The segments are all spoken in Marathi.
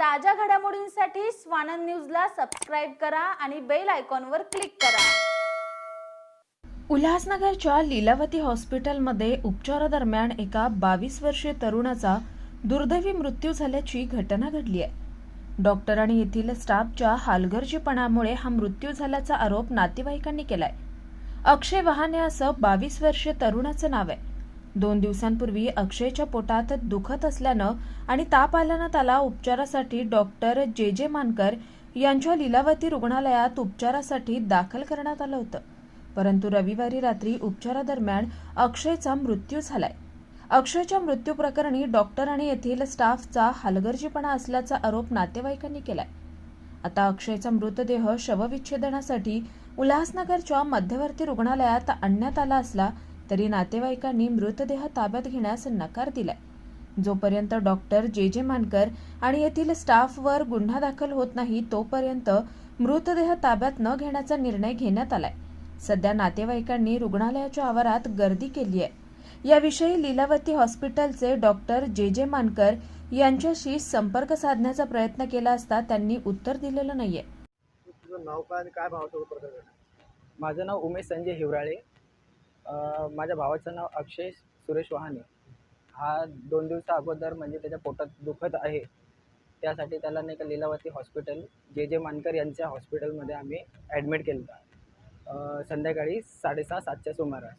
ताज्या घडामोडींसाठी स्वानंद न्यूजला सबस्क्राईब करा आणि बेल आयकॉनवर क्लिक करा. उल्हासनगरच्या लीलावती हॉस्पिटलमध्ये उपचारादरम्यान एका बावीस वर्षीय तरुणाचा दुर्दैवी मृत्यू झाल्याची घटना घडली आहे. डॉक्टर आणि येथील स्टाफच्या हालगर्जीपणामुळे हा मृत्यू झाल्याचा आरोप नातेवाईकांनी केलाय. अक्षय वहाने असं बावीस वर्षीय तरुणाचं नाव आहे. दोन दिवसांपूर्वी अक्षयच्या पोटात दुखत असल्यानं आणि ताप आल्यानं त्याला उपचारासाठी डॉक्टर जे जे मानकर यांच्या लिलावती रुग्णालयात उपचारासाठी दाखल करण्यात आलं होतं. परंतु रविवारी रात्री उपचारादरम्यान अक्षयचा मृत्यू झालाय. अक्षयच्या मृत्यू प्रकरणी डॉक्टर आणि येथील स्टाफचा हलगर्जीपणा असल्याचा आरोप नातेवाईकांनी केलाय. आता अक्षयचा मृतदेह शवविच्छेदनासाठी उल्हासनगरच्या मध्यवर्ती रुग्णालयात आणण्यात आला असला तरी नातेवाईकांनी मृतदेह ताब्यात घेण्यास नकार दिलाय. जोपर्यंत डॉक्टर जे जे मानकर आणि येथील स्टाफवर गुन्हा दाखल होत नाही तोपर्यंत मृतदेह ताब्यात न घेण्याचा निर्णय घेण्यात आलाय. सध्या नातेवाईकांनी रुग्णालयाच्या आवारात गर्दी केली आहे. याविषयी लीलावती हॉस्पिटलचे डॉक्टर जे जे मानकर यांच्याशी संपर्क साधण्याचा प्रयत्न केला असता त्यांनी उत्तर दिलेलं नाहीये. तुझं नाव काय आणि काय भावासोबत प्रकार घडला माझं नाव उमेश संजय हिवराळे. माझ्या भावाचं नाव अक्षय सुरेश वहाने. हा दोन दिवसा अगोदर म्हणजे त्याच्या पोटात दुखत आहे. त्यासाठी त्याला नाही का लीलावती हॉस्पिटल जे जे मानकर यांच्या हॉस्पिटलमध्ये आम्ही ॲडमिट केलं. होतं संध्याकाळी साडेसहा सातच्या सुमारास.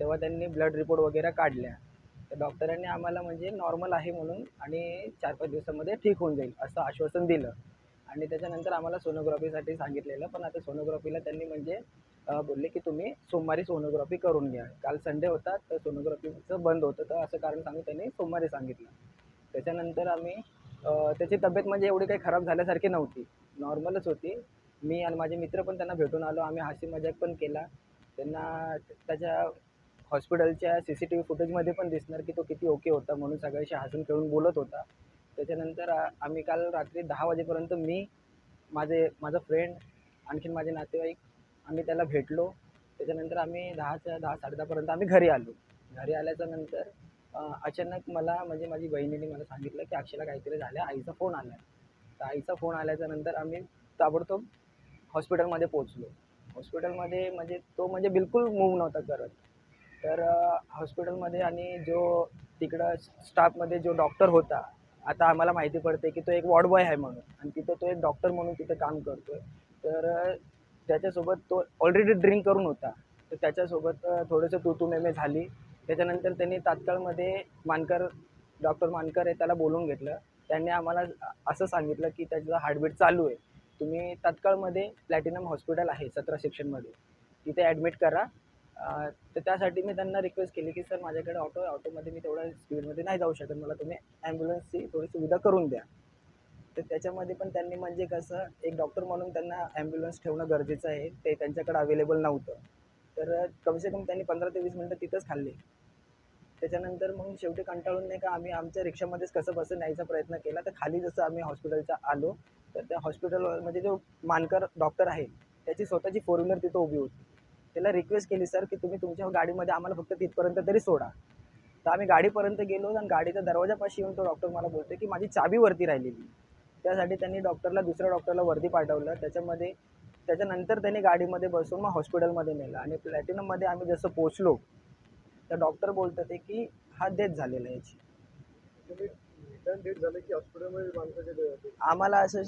तेव्हा त्यांनी ब्लड रिपोर्ट वगैरे काढल्या. तर डॉक्टरांनी आम्हाला म्हणजे नॉर्मल आहे म्हणून आणि चार पाच दिवसामध्ये ठीक होऊन जाईल असं आश्वासन दिलं. आणि त्याच्यानंतर आम्हाला सोनोग्राफीसाठी सांगितलेलं पण आता सोनोग्राफीला त्यांनी म्हणजे बोलले की तुम्ही सोमवारी सोनोग्राफी करून घ्या. काल संडे होता तर सोनोग्राफीचं बंद होतं. तर असं कारण सांगून त्यांनी सोमवारी सांगितलं. त्याच्यानंतर आम्ही त्याची तब्येत म्हणजे एवढी काही खराब झाल्यासारखी नव्हती. नॉर्मलच होती. मी आणि माझे मित्र पण त्यांना भेटून आलो. आम्ही हसी मजाक पण केला. त्यांना त्याच्या हॉस्पिटलच्या सी सी टी व्ही फुटेजमध्ये पण दिसणार की तो किती ओके होता म्हणून सगळ्याशी हसून खेळून बोलत होता. त्याच्यानंतर आम्ही काल रात्री दहा वाजेपर्यंत मी माझे माझा फ्रेंड आणखीन माझे नातेवाईक आम्ही त्याला भेटलो. त्याच्यानंतर आम्ही दहाच्या दहा साडेदहापर्यंत आम्ही घरी आलो. घरी आल्याच्यानंतर अचानक मला म्हणजे माझी बहिणीने मला सांगितलं की अक्षयला काहीतरी झालं आईचा फोन आला तर आईचा फोन आल्याच्यानंतर आम्ही ताबडतोब हॉस्पिटलमध्ये पोचलो हॉस्पिटलमध्ये म्हणजे तो म्हणजे बिलकुल मूव नव्हता करत. तर हॉस्पिटलमध्ये आणि जो तिकडं स्टाफमध्ये जो डॉक्टर होता आता आम्हाला माहिती पडते की तो एक वॉर्ड बॉय आहे म्हणून. आणि तिथं तो एक डॉक्टर म्हणून तिथं काम करतोय. तर त्याच्यासोबत तो ऑलरेडी ड्रिंक करून होता तर त्याच्यासोबत थोडंसं तू तू मेमे झाली. त्याच्यानंतर त्यांनी तात्काळमध्ये मानकर डॉक्टर मानकर आहे त्याला बोलून घेतलं. त्यांनी आम्हाला असं सांगितलं की त्याचं हार्टबीट चालू आहे. तुम्ही तात्काळमध्ये प्लॅटिनम हॉस्पिटल आहे सतरा सेक्शनमध्ये तिथे ॲडमिट करा. तर त्यासाठी मी त्यांना रिक्वेस्ट केली की सर माझ्याकडे ऑटो आहे ऑटोमध्ये मी तेवढ्या स्पीडमध्ये नाही जाऊ शकत. मला तुम्ही ॲम्ब्युलन्सची थोडी सुविधा करून द्या. तर त्याच्यामध्ये पण त्यांनी म्हणजे कसं एक डॉक्टर म्हणून त्यांना ॲम्ब्युलन्स ठेवणं गरजेचं आहे. ते त्यांच्याकडे अवेलेबल नव्हतं. तर कमसे कम त्यांनी पंधरा ते वीस मिनटं तिथंच खाल्ले. त्याच्यानंतर मग शेवटी कंटाळून नाही का आम्ही आमच्या रिक्षामध्येच कसं बसं न्यायचा प्रयत्न केला. तर खाली जसं आम्ही हॉस्पिटलच्या आलो तर त्या हॉस्पिटल म्हणजे जो मानकर डॉक्टर आहे त्याची स्वतःची फोर व्हीलर तिथं उभी होती. त्याला रिक्वेस्ट केली सर की तुम्ही तुमच्या गाडीमध्ये आम्हाला फक्त तिथपर्यंत तरी सोडा. तर आम्ही गाडीपर्यंत गेलो आणि गाडीच्या दरवाजापाशी येऊन तो डॉक्टर मला बोलतो की माझी चाबी वरती राहिलेली त्यासाठी त्यांनी डॉक्टरला दुसऱ्या डॉक्टरला वरती पाठवलं. त्याच्यामध्ये त्याच्यानंतर त्यांनी गाडीमध्ये बसून मग हॉस्पिटलमध्ये नेलं. आणि प्लॅटिनममध्ये आम्ही जसं पोचलो तर डॉक्टर बोलत होते की हा डेथ झालेला याची. हॉस्पिटलमध्ये होते? आम्हाला असं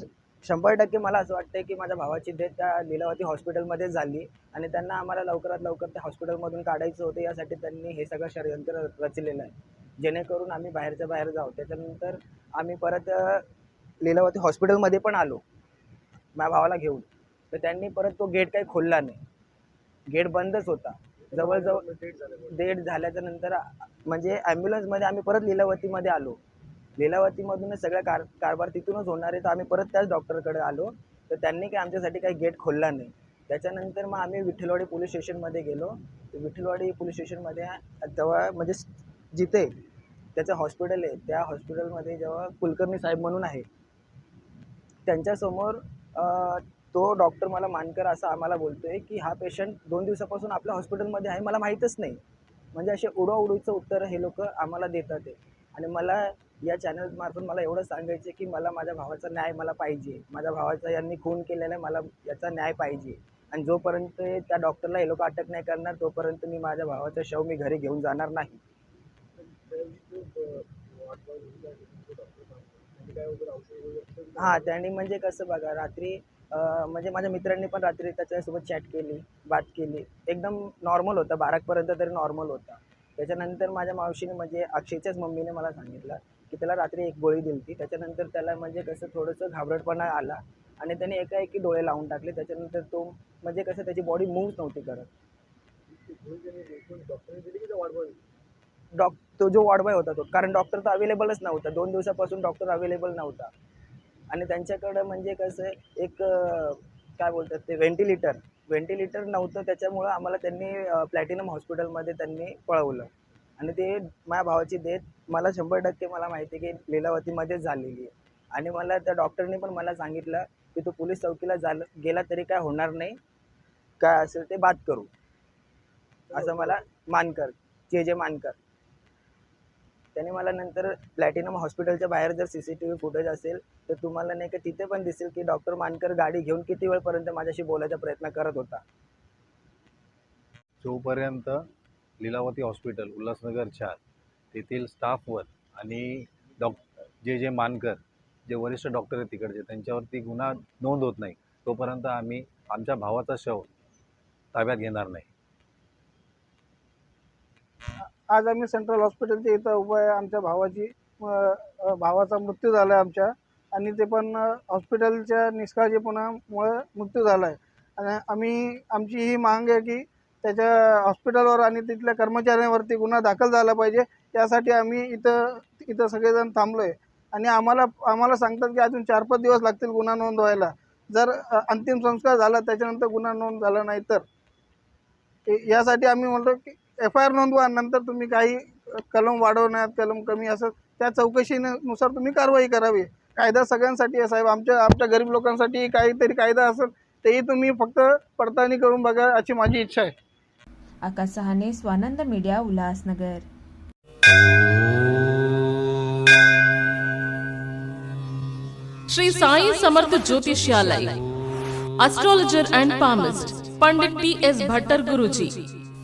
शंभर टक्के मला असं वाटतं की माझ्या भावाची डेथ त्या लीलावती हॉस्पिटलमध्येच झाली. आणि त्यांना आम्हाला लवकरात लवकर त्या हॉस्पिटलमधून काढायचं होतं. यासाठी त्यांनी हे सगळं षडयंत्र रचलेलं आहे. जेणेकरून आम्ही बाहेरच्या बाहेर जाऊ. त्याच्यानंतर आम्ही परत लीलावती हॉस्पिटलमध्ये पण आलो. माझ्या भावाला घेऊन. तर त्यांनी परत तो गेट काही खोलला नाही. गेट बंदच होता. जवळजवळ डेट झालं डेट झाल्याच्यानंतर म्हणजे ॲम्ब्युलन्समध्ये आम्ही परत लिलावतीमध्ये आलो. लीलावतीमधूनच सगळ्या कार कारभार तिथूनच होणार आहे. तर आम्ही परत त्याच डॉक्टरकडे आलो. तर त्यांनी काही आमच्यासाठी काही गेट खोलला नाही. त्याच्यानंतर मग आम्ही विठ्ठलवाडी पोलीस स्टेशनमध्ये गेलो. तर विठ्ठलवाडी पोलीस स्टेशनमध्ये तेव्हा म्हणजे जिथे त्याचं हॉस्पिटल आहे त्या हॉस्पिटलमध्ये जेव्हा कुलकर्णी साहेब म्हणून आहे त्यांच्यासमोर तो डॉक्टर मला मानकर असं आम्हाला बोलतो आहे की हा पेशंट दोन दिवसापासून आपल्या हॉस्पिटलमध्ये आहे मला माहीतच नाही. म्हणजे असे उडवाउडीचं उत्तर हे लोक आम्हाला देतात आहे आणि मला या चॅनलमार्फत मला एवढं सांगायचे की मला माझ्या भावाचा न्याय मला पाहिजे. माझ्या भावाचा यांनी खून केलेला आहे मला याचा न्याय पाहिजे. आणि जोपर्यंत त्या डॉक्टरला हे लोक अटक नाही करणार तोपर्यंत मी माझ्या भावाचं शव मी घरी घेऊन जाणार नाही. हां त्यांनी म्हणजे कसं बघा रात्री म्हणजे माझ्या मित्रांनी पण रात्री त्याच्यासोबत चॅट केली बात केली. एकदम नॉर्मल होता बाराकपर्यंत तरी नॉर्मल होता. त्याच्यानंतर माझ्या मावशीने म्हणजे अक्षयच्याच मम्मीने मला सांगितलं की त्याला रात्री एक गोळी दिली होती. त्याच्यानंतर त्याला म्हणजे कसं थोडंसं घाबरटपणा आला आणि त्याने एकाएकी डोळे लावून टाकले. त्याच्यानंतर तो म्हणजे कसं त्याची बॉडी मूव्ह नव्हती करत. डॉक तो जो वॉर्ड बॉय होता तो. कारण डॉक्टर तर अवेलेबलच नव्हता. दोन दिवसापासून डॉक्टर अवेलेबल नव्हता. आणि त्यांच्याकडं म्हणजे कसं एक काय बोलतात ते व्हेंटिलेटर. व्हेंटिलेटर नव्हतं त्याच्यामुळं आम्हाला त्यांनी प्लॅटिनम हॉस्पिटलमध्ये त्यांनी पळवलं. आणि ते माझ्या भावाची डेथ मला शंभर टक्के मला माहिती आहे की लीलावतीमध्येच झालेली आहे. आणि मला त्या डॉक्टरने पण मला सांगितलं की तू पोलीस चौकीला झालं गेला तरी काय होणार नाही. काय असेल ते बात करू. असं मला मानकर जे जे मानकर. त्याने मला नंतर प्लॅटिनम हॉस्पिटलच्या बाहेर जर C C T V footage असेल तर तुम्हाला नाही का तिथे पण दिसेल की डॉक्टर मानकर गाडी घेऊन किती वेळपर्यंत माझ्याशी बोलायचा प्रयत्न करत होता. जोपर्यंत लीलावती हॉस्पिटल उल्हासनगर चार तेथील स्टाफवर आणि डॉक जे जे मानकर जे वरिष्ठ डॉक्टर आहेत तिकडचे त्यांच्यावरती गुन्हा नोंद होत नाही तोपर्यंत आम्ही आमच्या भावाचा शव ताब्यात घेणार नाही. आज आम्ही सेंट्रल हॉस्पिटलच्या इथं उभं आहे. आमच्या भावाची भावाचा मृत्यू झाला आहे आमच्या. आणि ते पण हॉस्पिटलच्या निष्काळजीपणामुळं मृत्यू झाला आहे आणि आम्ही आमची ही मांग आहे की त्याच्या हॉस्पिटलवर आणि तिथल्या कर्मचाऱ्यांवरती गुन्हा दाखल झाला पाहिजे. यासाठी आम्ही इथं इथं सगळेजण थांबलो आहे आणि आम्हाला आम्हाला सांगतात की अजून चार पाच दिवस लागतील गुन्हा नोंद व्हायला जर अंतिम संस्कार झाला त्याच्यानंतर गुन्हा नोंद झाला नाही तर. यासाठी आम्ही म्हणतो की एफ आय आर नोंदवा नंतर तुम्ही काही कलम वाढवण्यात कलम कमी असं त्या चौकशीनुसार तुम्ही कारवाई करावी. कायदा सगळ्यांसाठी आहे साहेब. आमच्या आमच्या गरीब लोकांसाठी काहीतरी कायदा असेल तेही तुम्ही फक्त पडताळणी करून बघा अशी माझी इच्छा आहे. Akash Sahane Swanand media Ulhasnagar. Shri Sai Samarth ज्योतिषालय astrologer and palmist Pandit T S Bhattar Guruji.